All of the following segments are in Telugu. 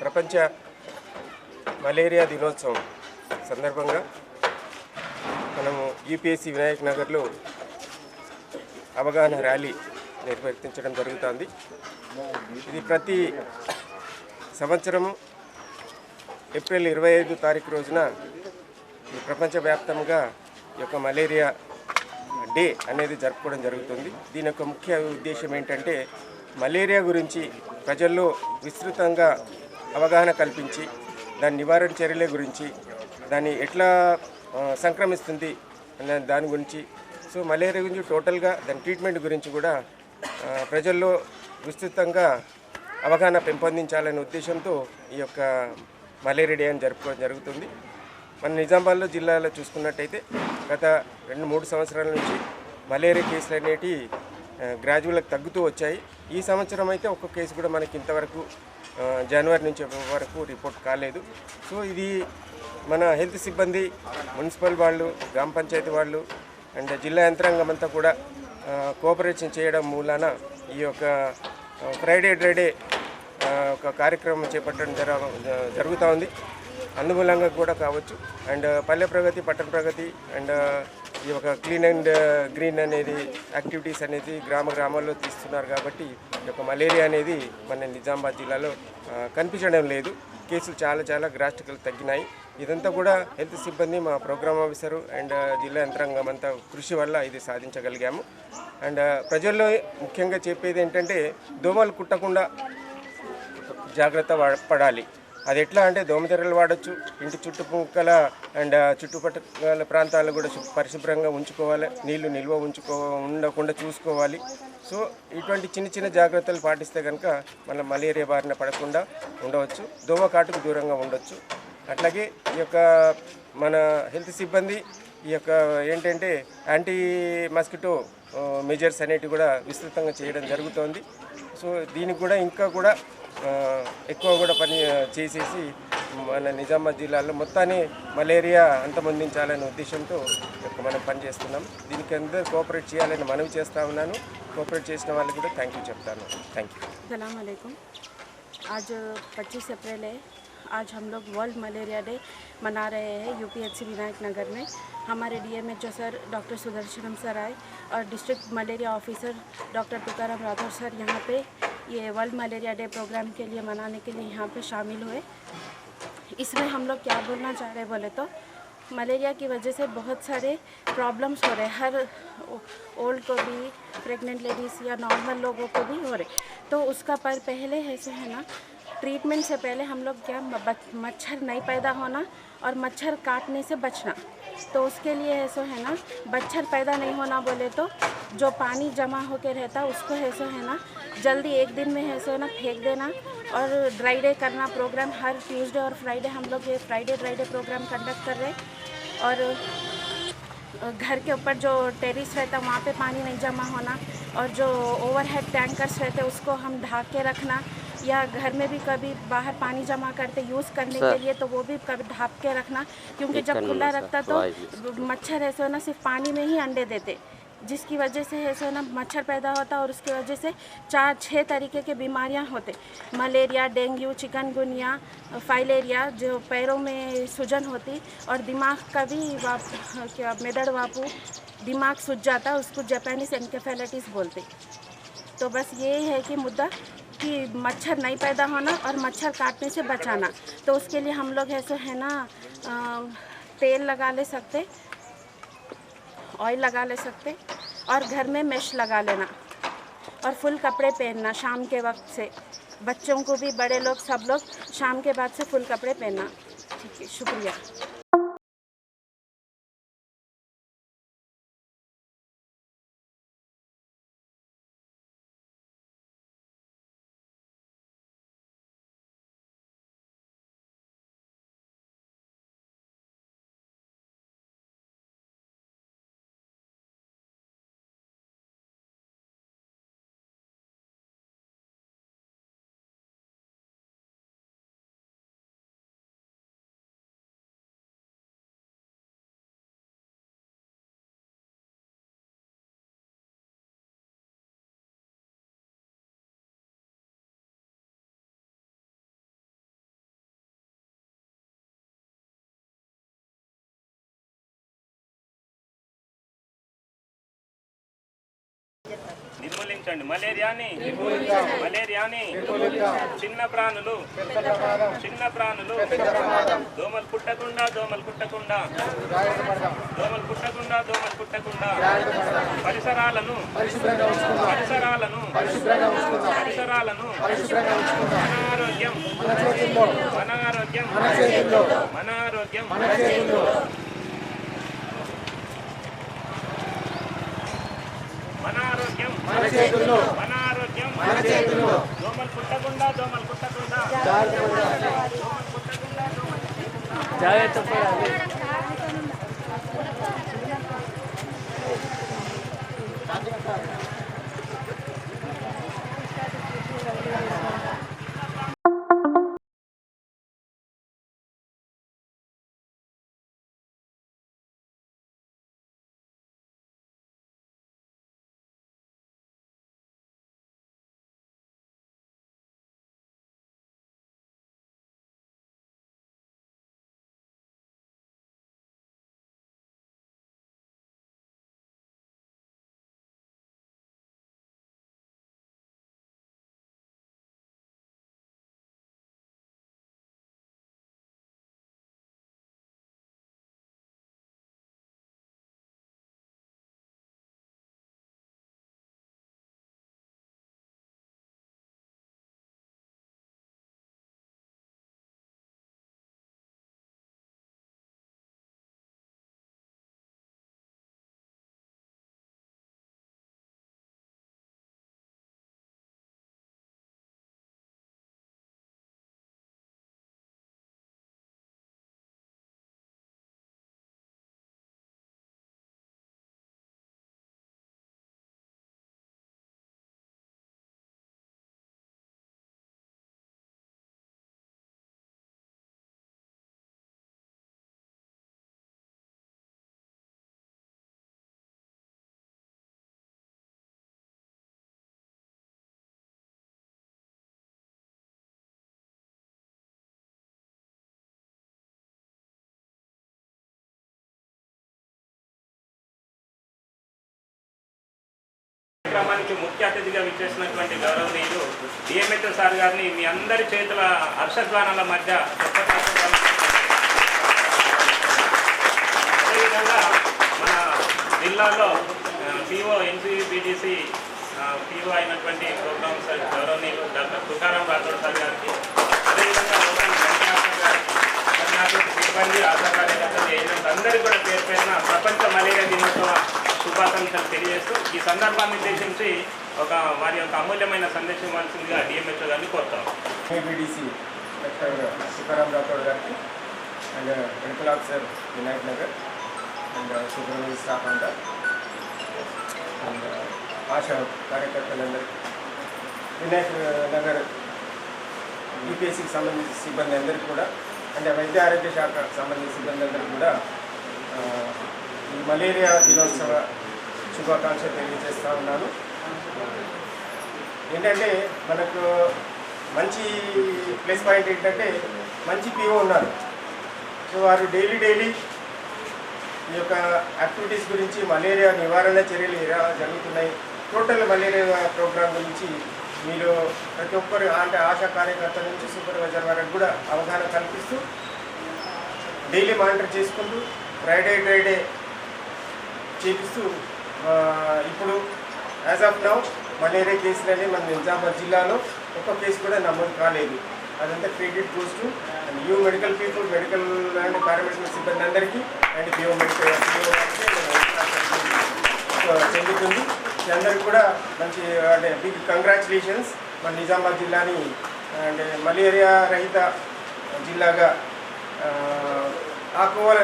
ప్రపంచ మలేరియా దినోత్సవం సందర్భంగా మనము యూపీఎస్సీ వినాయక్ నగర్లో అవగాహన ర్యాలీ నిర్వర్తించడం జరుగుతుంది. ఇది ప్రతి సంవత్సరము ఏప్రిల్ ఇరవై ఐదు తారీఖు రోజున ఈ ప్రపంచవ్యాప్తంగా ఈ యొక్క మలేరియా డే అనేది జరుపుకోవడం జరుగుతుంది. దీని యొక్క ముఖ్య ఉద్దేశం ఏంటంటే మలేరియా గురించి ప్రజల్లో విస్తృతంగా అవగాహన కల్పించి దాని నివారణ చర్యల గురించి దాన్ని ఎట్లా సంక్రమిస్తుంది అనే దాని గురించి సో మలేరియా గురించి టోటల్గా దాని ట్రీట్మెంట్ గురించి కూడా ప్రజల్లో విస్తృతంగా అవగాహన పెంపొందించాలనే ఉద్దేశంతో ఈ యొక్క మలేరియా డే అని జరుపుకోవడం జరుగుతుంది. మన నిజామాబాద్లో జిల్లాలో చూసుకున్నట్టయితే గత రెండు మూడు సంవత్సరాల నుంచి మలేరియా కేసులు అనేటివి గ్రాడ్యువల్గా తగ్గుతూ వచ్చాయి. ఈ సంవత్సరం అయితే ఒక్క కేసు కూడా మనకి ఇంతవరకు జనవరి నుంచి వరకు రిపోర్ట్ కాలేదు. సో ఇది మన హెల్త్ సిబ్బంది మున్సిపల్ వాళ్ళు గ్రామ పంచాయతీ వాళ్ళు అండ్ జిల్లా యంత్రాంగం అంతా కూడా కోఆపరేషన్ చేయడం మూలాన ఈ యొక్క ఫ్రైడే డ్రైడే ఒక కార్యక్రమం చేపట్టడం జర జరుగుతూ ఉంది. అందుమూలంగా కూడా కావచ్చు. అండ్ పల్లె ప్రగతి పట్టణ ప్రగతి అండ్ ఈ యొక్క క్లీన్ అండ్ గ్రీన్ అనేది యాక్టివిటీస్ అనేది గ్రామ గ్రామాల్లో తీస్తున్నారు కాబట్టి ఈ యొక్క మలేరియా అనేది మన నిజామాబాద్ జిల్లాలో కనిపించడం లేదు. కేసులు చాలా చాలా గ్రాస్టికల్ తగ్గినాయి. ఇదంతా కూడా హెల్త్ సిబ్బంది మా ప్రోగ్రామ్ ఆఫీసరు అండ్ జిల్లా యంత్రాంగం అంతా కృషి వల్ల ఇది సాధించగలిగాము. అండ్ ప్రజల్లో ముఖ్యంగా చెప్పేది ఏంటంటే దోమలు కుట్టకుండా జాగ్రత్త పడాలి. అది ఎట్లా అంటే దోమతెరలు వాడచ్చు ఇంటి చుట్టుపక్కల అండ్ చుట్టుపక్కల ప్రాంతాలు కూడా పరిశుభ్రంగా ఉంచుకోవాలి నీళ్ళు నిల్వ ఉంచుకో ఉండకుండా చూసుకోవాలి. సో ఇటువంటి చిన్న చిన్న జాగ్రత్తలు పాటిస్తే కనుక మన మలేరియా బారిన పడకుండా ఉండవచ్చు దోమ కాటుకు దూరంగా ఉండొచ్చు. అట్లాగే ఈ యొక్క మన హెల్త్ సిబ్బంది ఈ యొక్క ఏంటంటే యాంటీ మస్కిటో మెజర్స్ అనేటివి కూడా విస్తృతంగా చేయడం జరుగుతోంది. సో దీనికి కూడా ఇంకా కూడా ఎక్కువ కూడా పని ఆ, చేసేసి మన నిజామాబాద్ జిల్లాలో మొత్తాన్ని మలేరియా అంతమొందించాలనే ఉద్దేశంతో యొక్క మనం పనిచేస్తున్నాం దీనికి అందరూ కోఆపరేట్ చేయాలని మనవి చేస్తా ఉన్నాను కోఆపరేట్ చేసిన వాళ్ళకి కూడా థ్యాంక్ యూ చెప్తాను థ్యాంక్ యూ सलाम वालेकुम आज 25 अप्रैल है आज हम लोग वर्ल्ड मलेरिया डे मना रहे हैं यूपीएचसी विनायक नगर में हमारे DMHO sir doctor Sudarshanam sir आए और district malaria officer doctor Tukaram Rathod sir यहाँ पे ये वर्ल्ड मलेरिया डे प्रोग्राम के लिए मनाने के लिए यहाँ पे शामिल हुए। इसमें हम लोग क्या बोलना चाह रहे बोले तो मलेरिया की वजह से बहुत सारे प्रॉब्लम्स हो रहे हर ओल्ड को भी प्रेग्नेंट लेडीज़ या नॉर्मल लोगों को भी हो रहे तो उसका पर पहले ऐसे है ना ट्रीटमेंट से पहले हम लोग क्या, मच्छर नहीं पैदा होना और मच्छर काटने से बचना। तो उसके लिए ऐसो है ना, मच्छर पैदा नहीं होना बोले तो जो पानी जमा होके रहता उसको ऐसो है ना, जल्दी एक दिन में है ना, फेंक देना और ड्राई डे करना प्रोग्राम। हर ट्यूसडे और फ्राइडे हम लोग ये Friday dry day program conduct कर रहे और घर के ऊपर जो टेरिस रहता वहाँ पे पानी नहीं जमा होना और जो ओवरहेड टैंकर्स रहते उसको हम ढाक के रखना या घर में भी कभी बाहर पानी जमा करते यूज़ करने के लिए तो वो भी कभी ढाप के रखना क्योंकि जब खुला रखता तो मच्छर ऐसे होना सिर्फ़ पानी में ही अंडे देते जिसकी वजह से ऐसे ना मच्छर पैदा होता और उसकी वजह से चार छः तरीके के बीमारियाँ होते। मलेरिया डेंगू चिकनगुनिया फाइलेरिया जो पैरों में सूजन होती और दिमाग का भी वाप क्या मेदड़ वापू दिमाग सूज जाता उसको जापानीज एनकेफेलाइटिस बोलते। तो बस ये है कि मुद्दा कि मच्छर नहीं पैदा होना और मच्छर काटने से बचाना। तो उसके लिए हम लोग ऐसे है ना तेल लगा ले सकते ऑयल लगा ले सकते और घर में मेश लगा लेना और फुल कपड़े पहनना शाम के वक्त से। बच्चों को भी, बड़े लोग, सब लोग शाम के बाद से फुल कपड़े पहनना। ठीक है, शुक्रिया। ఆలోచించండి మలేరియాని. మలేరియాని. చిన్న ప్రాణులు. చిన్న ప్రాణులు. దోమలు కుట్టకుండా దోమలు కుట్టకుండా దోమలు కుట్టకుండా దోమలు కుట్టకుండా పరిసరాలను. పరిసరాలను. పరిసరాలను. మన ఆరోగ్యం మన ఆరోగ్యం మన ఆరోగ్యం మన దోమలు కుట్టకుండా దోమలు కుట్టకుండా దోమలు కార్యక్రమానికి ముఖ్య అతిథిగా విచ్చేసినటువంటి గౌరవనీయులు డిఎంహెచ్ఓ సార్ గారిని మీ అందరి చేతుల హర్షధ్వానాల మధ్య అదేవిధంగా మన జిల్లాలో పిఓ ఎన్సీబీటీసీ పిఓ అయినటువంటి ప్రోగ్రామ్ సార్ గౌరవనీయులు డాక్టర్ తుకారాం రాథోడ్ సార్ గారికి అదేవిధంగా గారికి కన్యాకుమారి సిబ్బంది ఆశా కార్యకర్తలు ఏజెంట్స్ అందరికీ కూడా పేరు పేరున ప్రపంచ మలేరియా దినోత్సవ శుభాకాంక్షలు తెలియజేస్తూ ఈ సందర్భాన్ని ఉద్దేశించి ఒక వారి యొక్క అమూల్యమైన సందేశం ఇవ్వాల్సిందిగా డిఎంహెచ్ఓ గారిని కోరుతాం ఏబిడిసి డాక్టర్ సుఖరాం రాథోడ్ గారికి and medical officer Vinayak Nagar and supervisor staff అంతా అండ్ ఆశా కార్యకర్తలందరికీ వినాయక్ నగర్ యూపీఎస్సికి సంబంధించిన సిబ్బంది అందరికీ కూడా అంటే వైద్య ఆరోగ్య శాఖకు సంబంధించిన సిబ్బంది కూడా ఈ మలేరియా దినోత్సవ శుభాకాంక్షలు తెలియజేస్తూ ఉన్నాను. ఏంటంటే మనకు మంచి ప్లస్ పాయింట్ ఏంటంటే మంచి పిఓ ఉన్నారు. సో వారు డైలీ డైలీ ఈ యొక్క యాక్టివిటీస్ గురించి మలేరియా నివారణ చర్యలు ఎలా జరుగుతున్నాయి టోటల్ మలేరియా ప్రోగ్రామ్ గురించి మీరు ప్రతి ఒక్కరు అంటే ఆశా కార్యకర్త నుంచి సూపర్వైజర్ వరకు కూడా అవగాహన కల్పిస్తూ డైలీ మానిటర్ చేసుకుంటూ ఫ్రైడే ఫ్రైడే చేపిస్తూ ఇప్పుడు యాజ్ ఆఫ్ నౌ మలేరియా కేసులని మన నిజామాబాద్ జిల్లాలో ఒక్క కేసు కూడా నమోదు కాలేదు అదంతా credit post and you medical people medical and paramedical సిబ్బంది అందరికీ అండ్ బిఓ మెడికల్ చెందుతుంది మీ అందరికి కూడా మంచి అంటే బిగ్ కంగ్రాచులేషన్స్ మన నిజామాబాద్ జిల్లాని అంటే మలేరియా రహిత జిల్లాగా ఆ,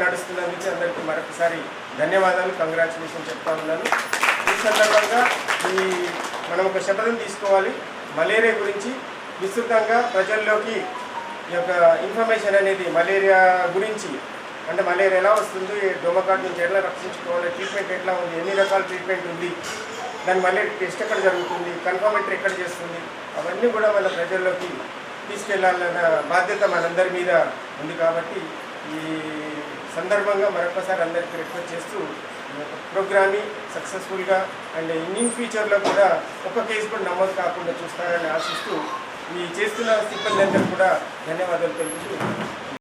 నడుస్తున్నందుకు అందరికీ మరొకసారి ధన్యవాదాలు కంగ్రాచులేషన్ చెప్తా ఉన్నాను. ఈ సందర్భంగా ఈ మనం ఒక శపథం తీసుకోవాలి. మలేరియా గురించి విస్తృతంగా ప్రజల్లోకి ఈ యొక్క ఇన్ఫర్మేషన్ అనేది మలేరియా గురించి అంటే మలేరియా ఎలా వస్తుంది డొమకాట్ నుంచి ఎట్లా రక్షించుకోవాలి ట్రీట్మెంట్ ఎట్లా ఉంది ఎన్ని రకాల ట్రీట్మెంట్ ఉంది దాని టెస్ట్ ఎక్కడ జరుగుతుంది కన్ఫర్మేటరీ ఎక్కడ చేస్తుంది అవన్నీ కూడా వాళ్ళ ప్రజల్లోకి తీసుకెళ్ళాలన్న బాధ్యత మనందరి మీద ఉంది కాబట్టి ఈ సందర్భంగా మరొకసారి అందరికీ రిక్వెస్ట్ చేస్తూ ప్రోగ్రామ్ని సక్సెస్ఫుల్గా అండ్ ఇన్ ఫ్యూచర్లో కూడా ఒక కేసు కూడా నమోదు కాకుండా చూస్తారని ఆశిస్తూ ఈ చేస్తున్న సిబ్బంది అందరూ కూడా ధన్యవాదాలు తెలుపుతూ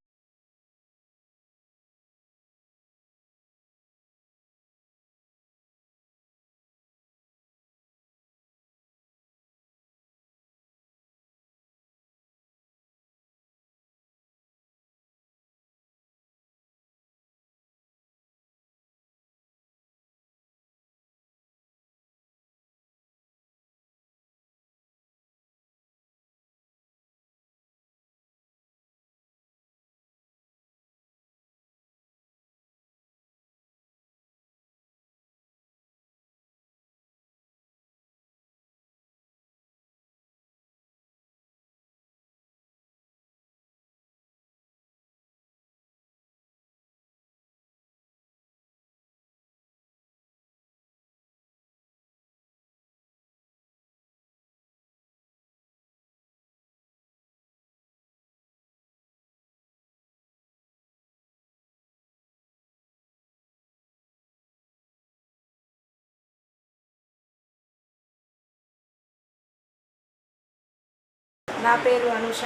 నా పేరు అనుష.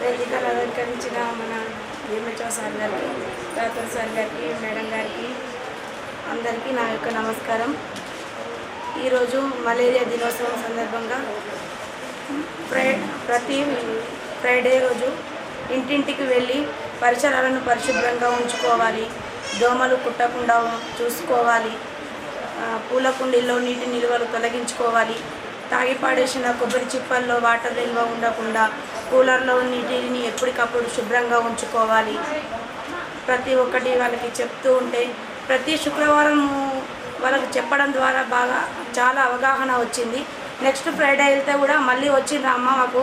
వేదికలు అలంకరించిన మన భీమచో సార్ గారికి రాథోర్ సార్ గారికి మేడం గారికి అందరికీ నా యొక్క నమస్కారం. ఈరోజు మలేరియా దినోత్సవం సందర్భంగా ఫ్రై ప్రతి ఫ్రైడే రోజు ఇంటింటికి వెళ్ళి పరిసరాలను పరిశుభ్రంగా ఉంచుకోవాలి. దోమలు కుట్టకుండా చూసుకోవాలి. పూల కుండీల్లో నీటి నిల్వలు తొలగించుకోవాలి. తాగి పాడేసిన కొబ్బరి చిప్పల్లో వాటర్ నిల్వ ఉండకుండా కూలర్లో నీటిని ఎప్పటికప్పుడు శుభ్రంగా ఉంచుకోవాలి. ప్రతి ఒక్కటి వాళ్ళకి చెప్తూ ఉంటే ప్రతి శుక్రవారం వాళ్ళకి చెప్పడం ద్వారా బాగా చాలా అవగాహన వచ్చింది. నెక్స్ట్ ఫ్రైడే వెళ్తే కూడా మళ్ళీ వచ్చిండ్రు అమ్మ మాకు.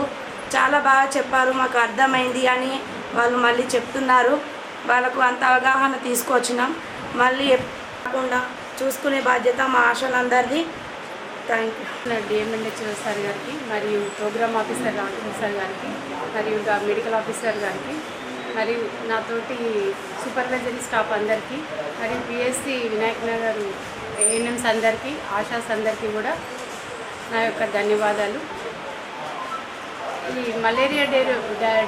చాలా బాగా చెప్పారు మాకు అర్థమైంది అని వాళ్ళు మళ్ళీ చెప్తున్నారు. వాళ్ళకు అంత అవగాహన తీసుకొచ్చినాం. మళ్ళీ కాకుండా చూసుకునే బాధ్యత మా ఆశలందరిది. థ్యాంక్ యూ డిఎంఎన్హెచ్ సార్ గారికి మరియు ప్రోగ్రామ్ ఆఫీసర్ రామకృష్ణ సార్ గారికి మరియు మెడికల్ ఆఫీసర్ గారికి మరియు నాతోటి సూపర్వైజరీ స్టాఫ్ అందరికీ మరియు పిఎస్సి వినాయక్ నగర్ ఏఎన్ఎంస్ అందరికీ ఆశాస్ అందరికీ కూడా నా యొక్క ధన్యవాదాలు. ఈ మలేరియా డే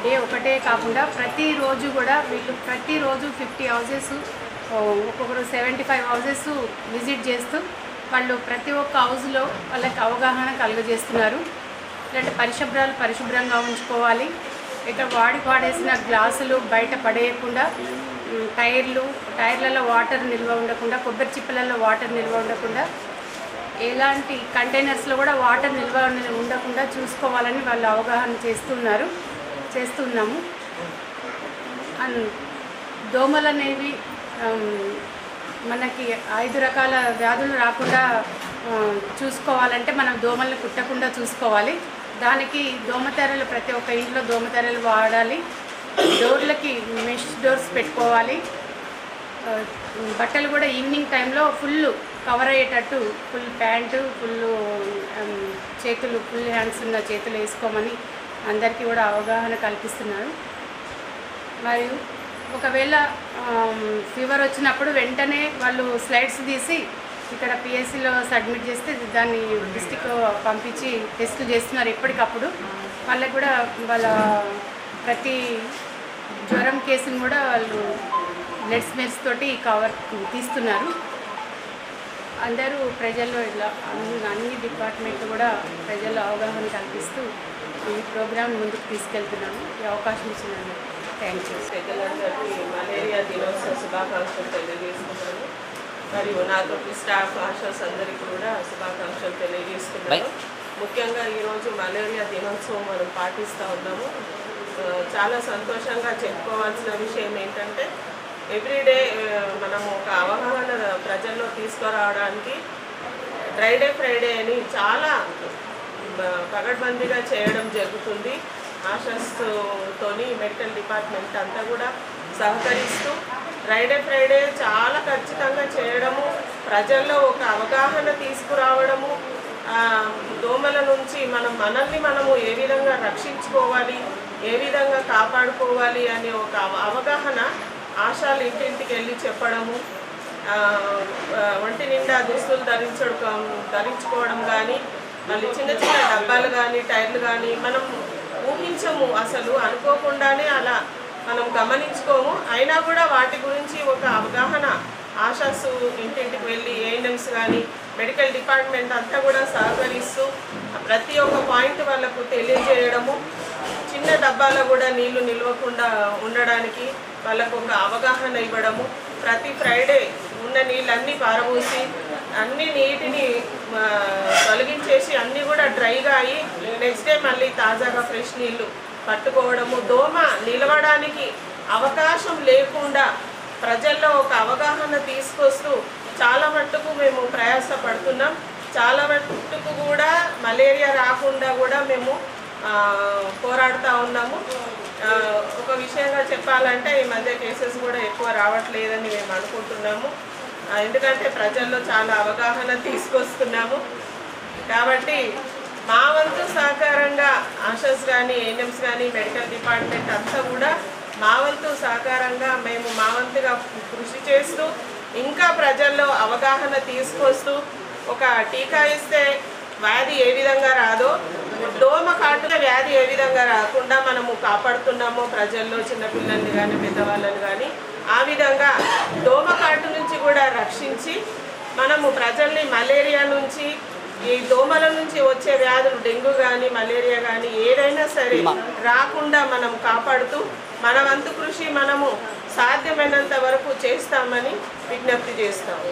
డే ఒకటే కాకుండా ప్రతిరోజు కూడా వీళ్ళు ప్రతిరోజు ఫిఫ్టీ హౌసెస్ ఒక్కొక్కరు సెవెంటీ ఫైవ్ హౌజెస్ విజిట్ చేస్తూ వాళ్ళు ప్రతి ఒక్క హౌస్లో వాళ్ళకి అవగాహన కలుగజేస్తున్నారు. ఇలాంటి పరిశుభ్రాలు పరిశుభ్రంగా ఉంచుకోవాలి. ఇక్కడ వాడి వాడేసిన గ్లాసులు బయట పడేయకుండా టైర్లు టైర్లలో వాటర్ నిల్వ ఉండకుండా కొబ్బరి చిప్పలలో వాటర్ నిల్వ ఉండకుండా ఎలాంటి కంటైనర్స్లో కూడా వాటర్ నిల్వ ఉండకుండా చూసుకోవాలని వాళ్ళు అవగాహన చేస్తున్నారు చేస్తున్నాము. అండ్ దోమలు అనేవి మనకి ఐదు రకాల వ్యాధులు రాకుండా చూసుకోవాలంటే మనం దోమల్ని కుట్టకుండా చూసుకోవాలి. దానికి దోమతెరలు ప్రతి ఒక్క ఇంట్లో దోమతెరలు వాడాలి. డోర్లకి మెష్ డోర్స్ పెట్టుకోవాలి. బట్టలు కూడా ఈవినింగ్ టైంలో ఫుల్ కవర్ అయ్యేటట్టు ఫుల్ ప్యాంటు ఫుల్ చేతులు ఫుల్ హ్యాండ్స్ ఉన్న చేతులు వేసుకోమని అందరికీ కూడా అవగాహన కల్పిస్తున్నారు. మరియు ఒకవేళ ఫీవర్ వచ్చినప్పుడు వెంటనే వాళ్ళు స్లైడ్స్ తీసి ఇక్కడ పిఎస్సిలో సబ్మిట్ చేస్తే దాన్ని డిస్టిక్ పంపించి టెస్ట్ చేస్తున్నారు ఎప్పటికప్పుడు. వాళ్ళకి కూడా వాళ్ళ ప్రతి జ్వరం కేసును కూడా వాళ్ళు బ్లడ్ స్మెల్స్ తోటి కవర్ తీస్తున్నారు. అందరూ ప్రజల్లో ఇలా అన్ని అన్ని డిపార్ట్మెంట్ కూడా ప్రజల్లో అవగాహన కల్పిస్తూ ఈ ప్రోగ్రాం ముందుకు తీసుకెళ్తున్నాము. ఈ అవకాశం ఇచ్చినందుకు. థ్యాంక్ యూ పెద్దలందరికీ మలేరియా దినోత్సవ శుభాకాంక్షలు తెలియజేస్తున్నాను. మరియు నాతో స్టాఫ్ ఆశాస్ అందరికీ కూడా శుభాకాంక్షలు తెలియజేస్తున్నాను. ముఖ్యంగా ఈరోజు మలేరియా దినోత్సవం మనం పాటిస్తూ ఉన్నాము. చాలా సంతోషంగా చెప్పుకోవాల్సిన విషయం ఏంటంటే ఎవ్రీడే మనము ఒక అవగాహన ప్రజల్లో తీసుకురావడానికి ఫ్రైడే ఫ్రైడే అని చాలా పగడ్బందీగా చేయడం జరుగుతుంది. ఆశస్తోని మెడికల్ డిపార్ట్మెంట్ అంతా కూడా సహకరిస్తూ ఫ్రైడే ఫ్రైడే చాలా ఖచ్చితంగా చేయడము ప్రజల్లో ఒక అవగాహన తీసుకురావడము దోమల నుంచి మనం మనల్ని మనము ఏ విధంగా రక్షించుకోవాలి ఏ విధంగా కాపాడుకోవాలి అనే ఒక అవ- అవగాహన ఆశాలు ఇంటింటికి వెళ్ళి చెప్పడము ఒంటి నిండా దుస్తులు ధరించడం ధరించుకోవడం కానీ మళ్ళీ చిన్న చిన్న డబ్బాలు కానీ టైర్లు కానీ మనం గమనించము అసలు అనుకోకుండానే అలా మనం గమనించుకోము. అయినా కూడా వాటి గురించి ఒక అవగాహన ఆశాసు ఇంటింటికి వెళ్ళి ఏఎన్ఎంస్ కానీ మెడికల్ డిపార్ట్మెంట్ అంతా కూడా సహకరిస్తూ ప్రతి ఒక్క పాయింట్ వాళ్ళకు తెలియజేయడము చిన్న డబ్బాలో కూడా నీళ్ళు నిల్వకుండా ఉండడానికి వాళ్ళకు ఒక అవగాహన ఇవ్వడము ప్రతి ఫ్రైడే ఉన్న నీళ్ళన్నీ పారబోసి అన్ని నీటిని అన్నీ కూడా డ్రైగా అయ్యి నెక్స్ట్ డే మళ్ళీ తాజాగా ఫ్రెష్ నీళ్ళు పట్టుకోవడము. దోమ నిలవడానికి అవకాశం లేకుండా ప్రజల్లో ఒక అవగాహన తీసుకొస్తూ చాలా మట్టుకు మేము ప్రయాసపడుతున్నాం. చాలా మట్టుకు కూడా మలేరియా రాకుండా కూడా మేము పోరాడుతూ ఉన్నాము. ఒక విషయంగా చెప్పాలంటే ఈ మధ్య కేసెస్ కూడా ఎక్కువ రావట్లేదని మేము అనుకుంటున్నాము. ఎందుకంటే ప్రజల్లో చాలా అవగాహన తీసుకొస్తున్నాము. కాబట్టి మా వంతు సహకారంగా ఆషస్ కానీ ఏఎన్ఎంస్ కానీ మెడికల్ డిపార్ట్మెంట్ అంతా కూడా మా వంతు సహకారంగా మేము మా వంతుగా కృషి చేస్తూ ఇంకా ప్రజల్లో అవగాహన తీసుకొస్తూ ఒక టీకా ఇస్తే వ్యాధి ఏ విధంగా రాదో దోమ కాటున వ్యాధి ఏ విధంగా రాకుండా మనము కాపాడుతున్నామో ప్రజల్లో చిన్నపిల్లల్ని కానీ పెద్దవాళ్ళని కానీ ఆ విధంగా దోమ కాటు నుంచి కూడా రక్షించి మనము ప్రజల్ని మలేరియా నుంచి ఈ దోమల నుంచి వచ్చే వ్యాధులు డెంగ్యూ కానీ మలేరియా కానీ ఏదైనా సరే రాకుండా మనం కాపాడుతూ మన వంతు కృషి మనము సాధ్యమైనంత వరకు చేస్తామని విజ్ఞప్తి చేస్తాము.